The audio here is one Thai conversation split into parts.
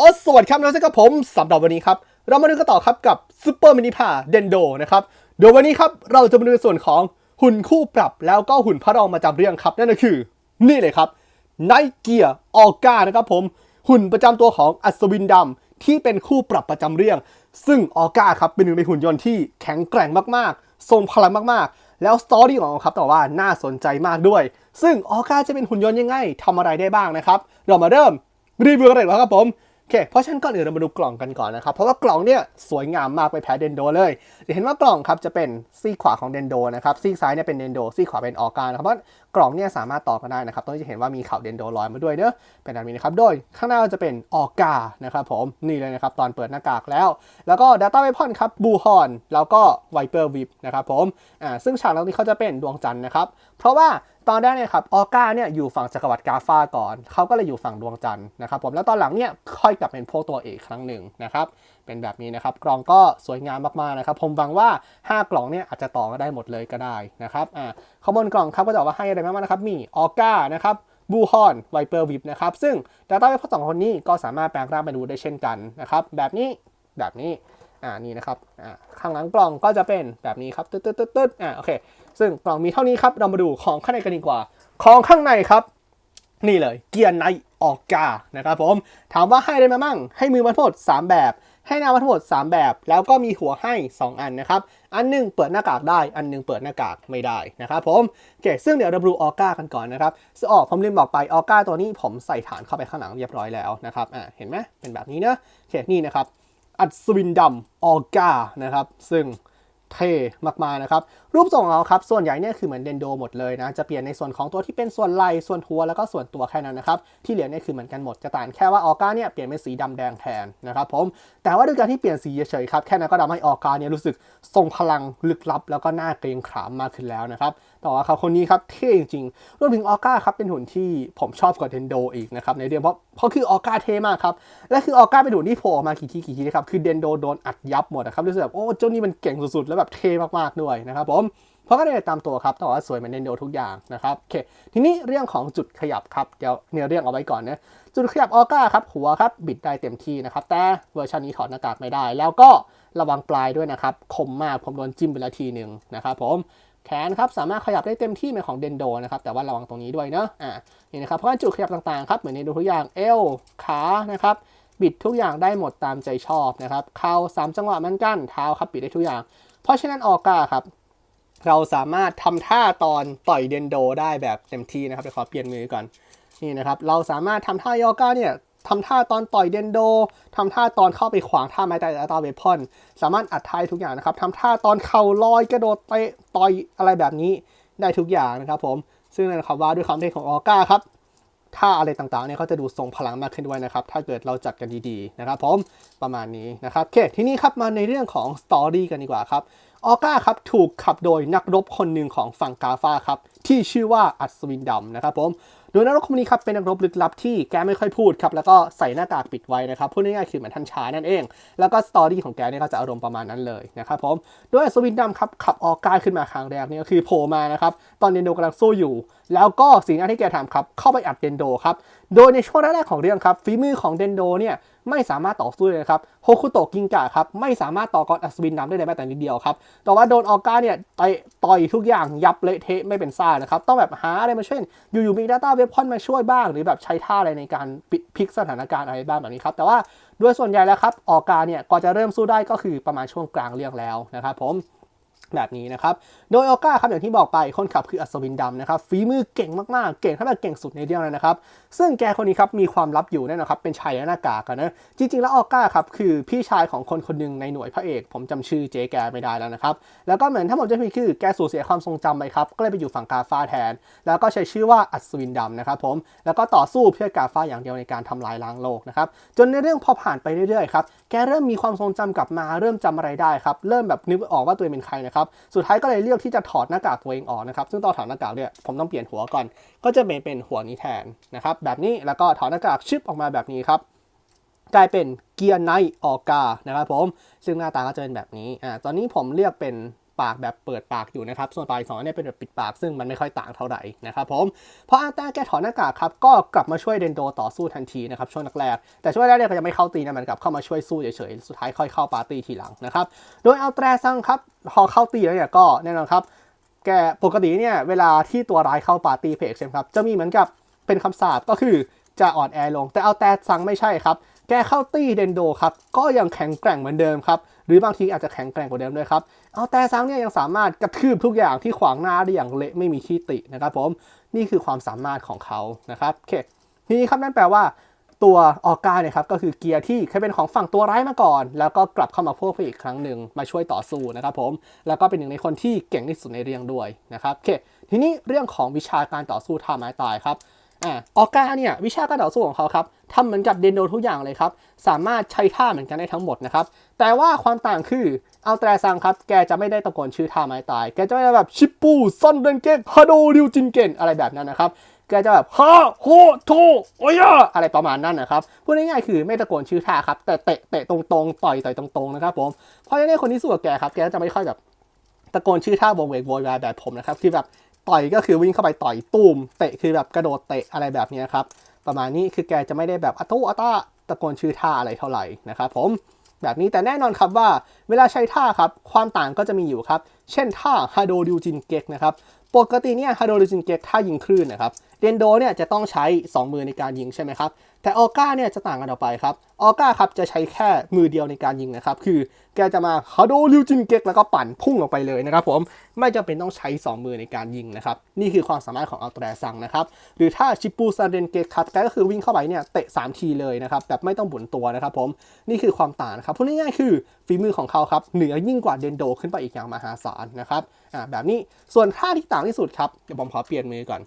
โอ้สวัสดีครับน้องเซกับผมสำหรับวันนี้ครับ เรามาดูกันต่อครับกับซูเปอร์มินิพาเดนโดนะครับโดยววันนี้ครับเราจะมาดูส่วนของหุ่นคู่ปรับแล้วก็หุ่นพระรองมาจำเรื่องครับ นั่นก็คือ นี่เลยครับไนเกียออก้านะครับผม หุ่นประจำตัวของอัศวินดำที่เป็นคู่ปรับประจำเรื่อง ซึ่งออก้าครับเป็นหนึ่งในหุ่นยนต์ที่แข็งแกร่งมากๆทรงพลังมากๆ แล้วสตอรี่ของเขาครับแต่ว่าน่าสนใจมากด้วย ซึ่งออก้าจะเป็นหุ่นยนต์ยังไงทำอะไรได้บ้างนะครับ เรามาเริ่มรีวิวกันเลยดีกว่าครับผม อเค เพราะฉะนั้นก่อนอื่นเรามาดูกล่องกันก่อนนะครับ เพราะว่ากล่องเนี่ยสวยงามมากไปแพ้เดนโดเลยจะเห็นว่ากล่องครับจะเป็นซีขวาของเดนโดนะครับซีซ้ายเนี่ยเป็นเดนโดซีขวาเป็นออการนะครับเพราะกล่องเนี่ยสามารถต่อกันได้นะครับตรงนี้จะเห็นว่ามีข่าวเดนโดลอยมาด้วยเนอะเป็นแบบนี้นะครับ โดยข้างหน้าจะเป็นออกานะครับผมนี่เลยนะครับตอนเปิดหน้ากากแล้ว แล้วก็ Data Weapon ครับบูฮอนแล้วก็ Viper Whip นะครับผมอ่าซึ่งฉากตรงนี้เขาจะเป็นดวงจันทร์นะครับเพราะว่า ตอนแรกเนี่ยครับออก้าเนี่ยอยู่ฝั่งจักรวรรดิกาฟาก่อน เขาก็เลยอยู่ฝั่งดวงจันทร์นะครับผมแล้วตอนหลังเนี่ยค่อยกลับเป็นพวกตัวเอกครั้งหนึ่งนะครับเป็นแบบนี้นะครับกล่องก็สวยงามมากๆนะครับผมหวังว่า 5 กล่องเนี่ยอาจจะต่อก็ได้หมดเลยก็ได้นะครับอ่าข้างบนกล่องครับก็จะบอกว่าให้อะไรบ้างนะครับมีออก้านะครับบูฮอนไวเปอร์วิปนะครับซึ่ง Data เวพสองคนนี้ก็สามารถแปลงร่างเป็นดูได้เช่นกันนะครับแบบนี้แบบนี้ อ่านี่นะครับอ่าข้างหลังกล่องก็จะเป็นแบบนี้ครับตึ๊ดตึ๊ดตึ๊ดตึ๊ดอ่าโอเค ซึ่งกล่องมีเท่านี้ครับเรามาดูของข้างในกันดีกว่า ของข้างในครับ นี่เลยเกียร์ไนออกกานะครับผมถามว่าให้ได้มามั่ง ให้มือมาทั้งหมด 3 แบบ ให้หน้ามาทั้งหมด 3 แบบ แล้วก็มีหัวให้ 2 อันนะครับ อันหนึงเปิดหน้ากากได้ อันหนึงเปิดหน้ากากไม่ได้นะครับผมโอเคซึ่งเดี๋ยวเราดูออก้ากันก่อนนะครับซึ่งออกผมลืมบอกไปออก้าตัวนี้ผมใส่ฐานเข้าไปข้างหลังเรียบร้อยแล้วนะครับอ่าเห็นไหมเป็นแบบนี้นะโอเคนี่นะครับ อัศวินดำออก้านะครับ ซึ่งเท่มากๆนะครับ รูปทรงของเขาครับ ส่วนใหญ่เนี่ยคือเหมือนเดนโดหมดเลยนะ จะเปลี่ยนในส่วนของตัวที่เป็นส่วนไหล่ส่วนหัวแล้วก็ส่วนตัวแค่นั้นนะครับ ที่เหลือเนี่ยคือเหมือนกันหมด จะต่างแค่ว่าออก้าเนี่ยเปลี่ยนเป็นสีดำแดงแทนนะครับผม แต่ว่าด้วยการที่เปลี่ยนสีเฉยๆครับ แค่นั้นก็ทำให้ออก้าเนี่ยรู้สึกทรงพลังลึกลับ แล้วก็น่าเกรงขามมากขึ้นแล้วนะครับ ต่ว่าเขาคนนี้ครับเท่จริงๆรวมถึงออก้าครับเป็นหุ่นที่ผมชอบกว่าเดนโดอีกนะครับในเรื่องเพราะเพราะคือออก้าเท่มากครับและคือออก้าเป็นหุ่นที่โผล่ออกมากี่ทีกี่ทีนะครับคือเดนโดโดนอัดยับหมดนะครับรู้สึกแบบโอ้เจ้านี่มันเก่งสุดๆแล้วแบบเท่มากๆด้วยนะครับผมเพราะก็ได้ตามตัวครับแต่ว่าสวยเหมือนเดนโดทุกอย่างนะครับโอเคทีนี้เรื่องของจุดขยับครับเดี๋ยวเนี่ยเรื่องเอาไว้ก่อนนะจุดขยับออก้าครับหัวครับบิดได้เต็มที่นะครับแต่เวอร์ชันนี้ถอดหน้ากากไม่ได้ แล้วก็ระวังปลายด้วยนะครับคมมากผมโดนจิ้มไปล้วทีหนึ่งนะครับผม แขนครับสามารถขยับได้เต็มที่เหมือนของเดนโดนะครับแต่ว่าระวังตรงนี้ด้วยเนอะอ่านี่นะครับเพราะจุดขยับต่างๆครับเหมือนในดูทุกอย่างเอวขานะครับบิดทุกอย่างได้หมดตามใจชอบนะครับเข่าสามจังหวะมือนกันเท้าครับบิดได้ทุกอย่าง เพราะฉะนั้นออก้าครับเราสามารถทำท่าตอนต่อยเดนโดได้แบบเต็มที่นะครับเดี๋ยวขอเปลี่ยนมือก่อนนี่นะครับเราสามารถทำท่ายอก้าเนี่ย ทำท่าตอนต่อยเดนโดทำท่าตอนเข้าไปขวางท่าไม้ตายอัตาเวพอน สามารถอัดท้ายทุกอย่างนะครับทำท่าตอนเข่าลอยกระโดดเตะต่อยอะไรแบบนี้ได้ทุกอย่างนะครับผมซึ่งนั่นนะครับว่าด้วยความเท่ของออก้าครับท่าอะไรต่างๆเนี่ยเขาจะดูทรงพลังมากขึ้นด้วยนะครับ ถ้าเกิดเราจัดกันดีๆนะครับผมประมาณนี้นะครับโอเคทีนี้ครับมาในเรื่องของสตอรี่กันดีกว่าครับออก้าครับถูกขับโดยนักรบคนหนึ่งของฝั่งกาฟาครับที่ชื่อว่าอัศวินดำนะครับผม โดยนักรบคนนี้ครับเป็นนักรบลึกลับที่แกไม่ค่อยพูดครับแล้วก็ใส่หน้ากากปิดไว้นะครับพูดง่ายๆคือเหมือนท่านชายนั่นเอง แล้วก็สตอรี่ของแกเนี่ยก็จะอารมณ์ประมาณนั้นเลยนะครับผมโดยอัศวินดำครับขับออกกาขึ้นมาครั้งแรกเนี่ยคือโผล่มานะครับตอนเดนโดกำลังสู้อยู่ แล้วก็สิ่งแรกที่แกทำครับ เข้าไปอัดเดนโดครับ โดยในช่วงแรกๆของเรื่องครับฝีมือของเดนโดเนี่ยไม่สามารถต่อสู้เลยครับโฮคุโตะกิงกะครับไม่สามารถต่อกรอัศวินดำได้เลยแม้แต่นิดเดียวครับ แต่ว่าโดนออก้าเนี่ยต่อยต่อยทุกอย่างยับเละเทะไม่เป็นซ่านะครับ ต้องแบบหาอะไรมาช่วยอยู่ๆมี Data เว p พอนมาช่วยบ้าง หรือแบบใช้ท่าอะไรในการพลิกสถานการณ์อะไรบ้างแบบนี้ครับ แต่ว่าโดยส่วนใหญ่แล้วครับออก้าเนี่ยก็จะเริ่มสู้ได้ก็คือประมาณช่วงกลางเรื่องแล้วนะครับผม แบบนี้นะครับ โดยออก้าครับอย่างที่บอกไปคนขับคืออัศวินดำนะครับฝีมือเก่งมากๆ เก่งถ้าแบบเก่งสุดในเรื่องเลยนะครับ ซึ่งแกคนนี้ครับมีความลับอยู่แน่นอนครับ เป็นชายหน้ากากนะจริงๆ แล้วออก้าครับคือพี่ชายของคนคนหนึ่งในหน่วยพระเอก ผมจำชื่อเจแกไม่ได้แล้วนะครับ แล้วก็เหมือนถ้าผมจะผิดคือแกสูญเสียความทรงจำไปครับก็เลยไปอยู่ฝั่งกาฟ้าแทน แล้วก็ใช้ชื่อว่าอัศวินดำนะครับผมแล้วก็ต่อสู้เพื่อกาฟ้าอย่างเดียวในการทำลายล้างโลกนะครับจนในเรื่องพอผ่านไปเรื่อยๆครับแกเริ่มมีความทรงจำกลับมาเริ่มจำอะไรได้ครับเริ่มแบบนึกออกว่าตัวเองเป็นใครนะครับสุดท้ายก็เลยเลือกที่จะถอดหน้ากากตัวเองออกนะครับ ซึ่งตอนถอดหน้ากากเนี่ยผมต้องเปลี่ยนหัวก่อน ก็จะเป็นเป็นหัวนี้แทนนะครับ แบบนี้แล้วก็ถอดหน้ากากชึบออกมาแบบนี้ครับกลายเป็นเกียร์ไนออกานะครับผม ซึ่งหน้าตาก็จะเป็นแบบนี้อ่าตอนนี้ผมเลือกเป็น ปากแบบเปิดปากอยู่นะครับ ส่วนปลายสองเนี่ยเป็นแบบปิดปาก ซึ่งมันไม่ค่อยต่างเท่าไหร่นะครับผมพออาต้าแกถอดหน้ากากครับก็กลับมาช่วยเดนโดต่อสู้ทันทีนะครับช่วงแรกๆแต่ช่วงแรกเนี่ยก็จะไม่เข้าตีนะมันกลับเข้ามาช่วยสู้เฉยๆสุดท้ายค่อยเข้าปาร์ตี้ทีหลังนะครับโดยเอาแตรซังครับพอเข้าตีแล้วเนี่ยก็แน่นอนครับแกปกติเนี่ยเวลาที่ตัวร้ายเข้าปาร์ตี้เพกใช่ไหมครับจะมีเหมือนกับเป็นคำสาปก็คือจะอ่อนแอลง แต่เอาแต่ซังไม่ใช่ครับ แกเข้าตี้เดนโดครับ ก็ยังแข็งแกร่งเหมือนเดิมครับ หรือบางทีอาจจะแข็งแกร่งกว่าเดิมด้วยครับ เอาแต่ซังเนี่ยยังสามารถกระทืบทุกอย่างที่ขวางหน้าได้อย่างเละไม่มีที่ตินะครับผม นี่คือความสามารถของเขานะครับโอเคทีนี้ครับนั่นแปลว่าตัวออกกาเนี่ยครับก็คือเกียร์ที่เคยเป็นของฝั่งตัวร้ายมาก่อน แล้วก็กลับเข้ามาพวกอีกครั้งหนึ่งมาช่วยต่อสู้นะครับผมแล้วก็เป็นหนึ่งในคนที่เก่งที่สุดในเรื่องด้วยนะครับโอเคทีนี้เรื่องของวิชาการต่อสู้ท่าไม้ตายครับ อ่าออกกาเนี่ยวิชาการต่อสู้ของเขาครับทำเหมือนกับเดนโดทุกอย่างเลยครับ สามารถใช้ท่าเหมือนกันได้ทั้งหมดนะครับ แต่ว่าความต่างคือเอาแตรซังครับ แกจะไม่ได้ตะโกนชื่อท่าไม้ตาย แกจะไม่ได้แบบชิปปูซอนเดนเกตฮาโดริวจินเกนอะไรแบบนั้นนะครับแกจะแบบฮาโฮโทโอยะอะไรประมาณนั้นนะครับพูดง่ายๆคือไม่ตะโกนชื่อท่าครับ แต่เตะเตะตรงๆ ต่อยต่อยตรงๆนะครับผมเพราะฉะนั้นคนที่สู้กับแกครับแกจะไม่ค่อยแบบตะโกนชื่อท่าโวงเวกโวยวายแบบผมนะครับ ที่แบบ ต่อยก็คือวิ่งเข้าไปต่อยตูมเตะคือแบบกระโดดเตะอะไรแบบนี้ครับ ประมาณนี้คือแกจะไม่ได้แบบอัตุอัตตาตะโกนชื่อท่าอะไรเท่าไหร่นะครับผมแบบนี้แต่แน่นอนครับว่าเวลาใช้ท่าครับ ความต่างก็จะมีอยู่ครับ เช่นท่าฮาโดดิวจินเกกนะครับ ปกติเนี่ยฮาโดดิวจินเกกท่ายิงคลื่นนะครับ เดนโดเนี่ยจะต้องใช้ 2 มือในการยิงใช่ไหมครับ แต่ออก้าเนี่ยจะต่างกันออกไปครับ ออก้าครับจะใช้แค่มือเดียวในการยิงนะครับ คือแกจะมาฮาโดริวจินเกกแล้วก็ปั่นพุ่งออกไปเลยนะครับผม ไม่จำเป็นต้องใช้ 2 มือในการยิงนะครับ นี่คือความสามารถของอัลตราซังนะครับ หรือถ้าชิปูซาเดนเกกครับแกก็คือวิ่งเข้าไปเนี่ยเตะ 3 ทีเลยนะครับแบบไม่ต้องบุนตัวนะครับผม นี่คือความต่างนะครับ พูดง่ายๆคือฝีมือของเขาครับเหนือยิ่งกว่าเดนโดขึ้นไปอีกอย่างมหาศาลนะครับ อ่าแบบนี้ ส่วนท่าที่ต่างที่สุดครับ เดี๋ยวผมขอเปลี่ยนมือก่อน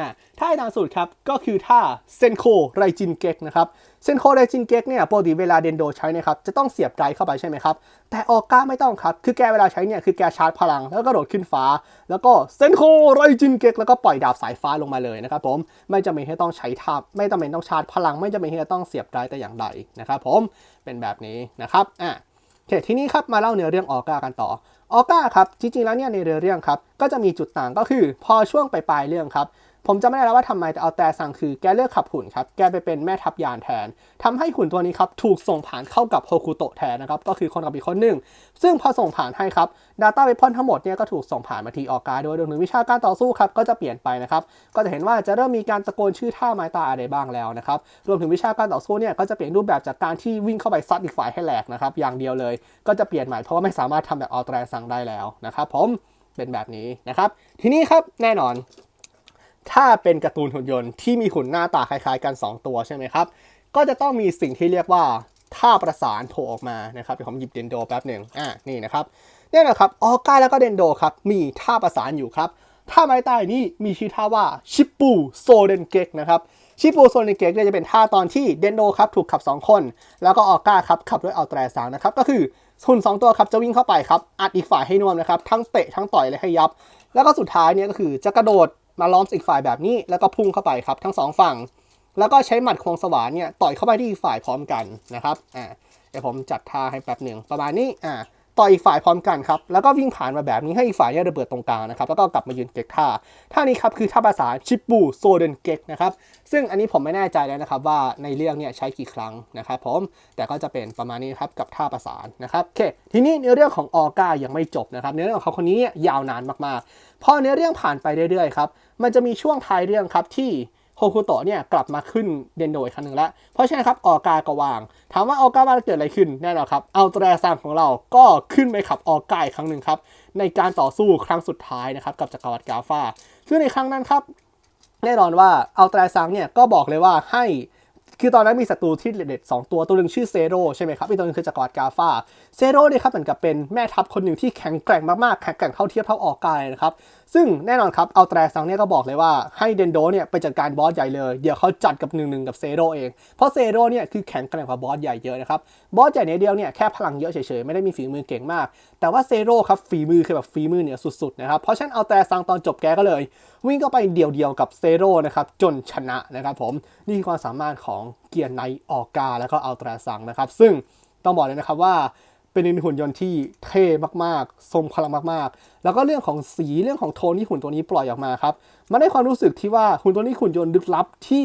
อ่าท่าที่ต่างสุดครับก็คือท่าเซนโคไรจินเกกนะครับเซนโคไรจินเกกเนี่ยปกติเวลาเดนโดใช้นะครับจะต้องเสียบไกลเข้าไปใช่ไหมครับ แต่ออก้าไม่ต้องครับ คือแกเวลาใช้เนี่ยคือแกชาร์จพลัง แล้วก็โดดขึ้นฟ้า แล้วก็เซนโคไรจินเกกแล้วก็ปล่อยดาบสายฟ้าลงมาเลยนะครับผมไม่จำเป็นที่ต้องใช้ท่าไม่จำเป็นต้องชาร์จพลัง ไม่จำเป็นที่จะต้องเสียบไกลแต่อย่างใดนะครับผมเป็นแบบนี้นะครับอ่าโอเคทีนี้ครับมาเล่าเนื้อเรื่องออก้ากันต่อออก้าครับจริงๆแล้วเนี่ยในเรือเรื่องครับก็จะมีจุดต่างก็คือพอช่วงปลายๆเรื่องครับ ผมจะไม่ได้แล้วว่าทำไมแต่เอาแต่สั่งคือแกเลือกขับหุ่นครับ แกไปเป็นแม่ทัพยานแทนทำให้หุ่นตัวนี้ครับถูกส่งผ่านเข้ากับโฮคุโตะแทนนะครับ ก็คือคนกับอีกคนหนึ่ง ซึ่งพอส่งผ่านให้ครับ Data w e a p o n ทั้งหมดเนี่ยก็ถูกส่งผ่านมาทีออก้าโดยรวมถึงวิชาการต่อสู้ครับก็จะเปลี่ยนไปนะครับ ก็จะเห็นว่าจะเริ่มมีการตะโกนชื่อท่าไม้ตาอะไรบ้างแล้วนะครับ รวมถึงวิชาการต่อสู้เนี่ยก็จะเปลี่ยนรูปแบบจากการที่วิ่งเข้าไปซัดอีกฝ่ายให้แหลกนะครับ อย่างเดียวเลย ก็จะเปลี่ยนใหม่เพราะว่าไม่สามารถทำแบบออตรสั่งได้แล้วนะครับผมเป็นแบบนี้นะครับ ทีนี้ครับแน่นอน ถ้าเป็นการ์ตูนหุ่นยนต์ที่มีหุ่นหน้าตาคล้ายๆกัน 2 ตัวใช่ไหมครับ ก็จะต้องมีสิ่งที่เรียกว่าท่าประสานโผล่ออกมานะครับเดี๋ยวผมหยิบเดนโดแป๊บหนึ่งอ่านี่นะครับเนี่ยนะครับออก้าแล้วก็เดนโดครับมีท่าประสานอยู่ครับท่าไม้ตายนี้มีชื่อท่าว่าชิปปูโซเดนเกกนะครับชิปปูโซเดนเกกเนี่ยจะเป็นท่าตอนที่เดนโดครับถูกขับ 2 คน แล้วก็ออก้าครับขับด้วยอัลตราซางนะครับ ก็คือหุ่นสองตัวครับจะวิ่งเข้าไปครับ อัดอีกฝ่ายให้นวมนะครับ ทั้งเตะทั้งต่อยเลยให้ยับ แล้วก็สุดท้ายเนี่ยก็คือจะกระโดด มาล้อมอีกฝ่ายแบบนี้แล้วก็พุ่งเข้าไปครับทั้งสองฝั่ง แล้วก็ใช้หมัดควงสว่านเนี่ยต่อยเข้าไปที่อีกฝ่ายพร้อมกันนะครับอ่าเดี๋ยวผมจัดท่าให้แป๊บหนึ่งประมาณนี้อ่า ต่อยอีกฝ่ายพร้อมกันครับ แล้วก็วิ่งผ่านมาแบบนี้ให้อีกฝ่ายเนี่ยระเบิดตรงกลางนะครับ แล้วก็กลับมายืนเก็กท่า ท่านี้ครับคือท่าภาษาชิปปูโซเดนเก็กนะครับ ซึ่งอันนี้ผมไม่แน่ใจแล้วนะครับว่าในเรื่องเนี่ยใช้กี่ครั้งนะครับผม แต่ก็จะเป็นประมาณนี้ครับกับท่าประสานนะครับ โอเค ทีนี้ในเรื่องของออก้ายังไม่จบนะครับ ในเรื่องของเขาคนนี้เนี่ยยาวนานมากๆ พอเนื้อเรื่องผ่านไปเรื่อยๆครับ มันจะมีช่วงท้ายเรื่องครับที่ โฮคุโตะเนี่ยกลับมาขึ้นเดนโดอีกครั้งหนึ่งแล้ว เพราะฉะนั้นครับออกากวาง ถามว่าออกาว่าเกิดอะไรขึ้นแน่นอนครับเอาตราซามของเราก็ขึ้นไปขับออกาอีกครั้งหนึ่งครับในการต่อสู้ครั้งสุดท้ายนะครับกับจักรวรรดิกาฟาซึ่งในครั้งนั้นครับแน่นอนว่าเอาตราซังเนี่ยก็บอกเลยว่าให้ คือตอนนั้นมีศัตรูที่เด็ดๆสองตัวตัวหนึ่งชื่อเซโร่ใช่ไหมครับ อีกตัวหนึงคือจักรวรรดิกาฟาเซโร่เนี่ยครับเหมือนกับเป็นแม่ทัพคนหนึ่งที่แข็งแกร่งมากๆ แข็งแกร่งเท่าเทียบเท่าออกกายนะครับ ซึ่งแน่นอนครับเอาแตรซังเนี่ยก็บอกเลยว่าให้เดนโดเนี่ยไปจัดการบอสใหญ่เลย เดี๋ยวเขาจัดกับหนึ่งหนึ่งกับเซโร่เอง เพราะเซโร่เนี่ยคือแข็งแกร่งกว่าบอสใหญ่เยอะนะครับ บอสใหญ่ในเดียวเนี่ยแค่พลังเยอะเฉยๆ ไม่ได้มีฝีมือเก่งมาก แต่ว่าเซโร่ครับฝีมือคือแบบฝีมือเนี่ยสุดๆนะครับ เพราะฉะนั้นเอาแตรซังตอนจบแกก็เลย วิ่งเข้าไปเดียวๆกับเซโร่นะครับจนชนะนะครับผมนี่คือความสามารถของเกียร์ไนออกกา แล้วก็อัลตราซังนะครับ ซึ่งต้องบอกเลยนะครับว่าเป็นหุ่นยนต์ที่เท่มากๆ ทรงพลังมากๆ แล้วก็เรื่องของสีเรื่องของโทนที่หุ่นตัวนี้ปล่อยออกมาครับ มันได้ความรู้สึกที่ว่าหุ่นตัวนี้หุ่นยนต์ลึกลับที่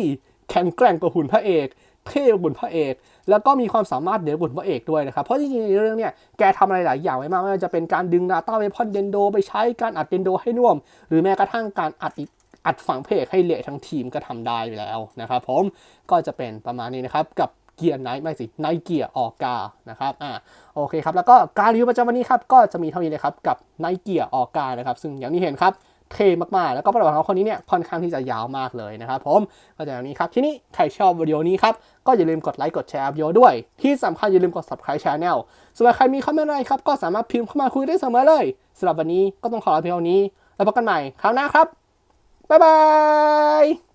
แข็งแกร่งกว่าหุ่นพระเอก เท่กว่าหุ่นพระเอก แล้วก็มีความสามารถเหนือหุ่นพระเอกด้วยนะครับ เพราะจริงๆในเรื่องเนี้ยแกทำอะไรหลายอย่างไว้มากไม่ว่าจะเป็นการดึงนาต้าเวพอนเดนโดไปใช้การอัดเดนโดให้น่วม หรือแม้กระทั่งการอัดอีก อัดฝังเอกให้เละทั้งทีมก็ทำได้แล้วนะครับผมก็จะเป็นประมาณนี้นะครับกับเกียร์ไนท์ไม่สิไนเกียร์ออกกานะครับอ่าโอเคครับแล้วก็การรีวิวประจำวันนี้ครับก็จะมีเท่านี้เลยครับกับไนเกียร์ออกกานะครับซึ่งอย่างที่เห็นครับเท่มากๆ แล้วก็ประวัติของคนนี้เนี่ยค่อนข้างที่จะยาวมากเลยนะครับผมก็จะอย่างนี้ครับ ทีนี้ใครชอบวิดีโอนี้ครับ ก็อย่าลืมกดไลค์กดแชร์วิดีโอด้วย ที่สำคัญอย่าลืมกด subscribe channel ส่วนใครมีคอมเมนต์อะไรครับ ก็สามารถพิมพ์เข้ามาคุยได้เสมอเลยสำหรับวันนี้ก็ต้องขอลาเพียงเท่านี้ แล้วพบกันใหม่คราวหน้าครับ บ๊ายบาย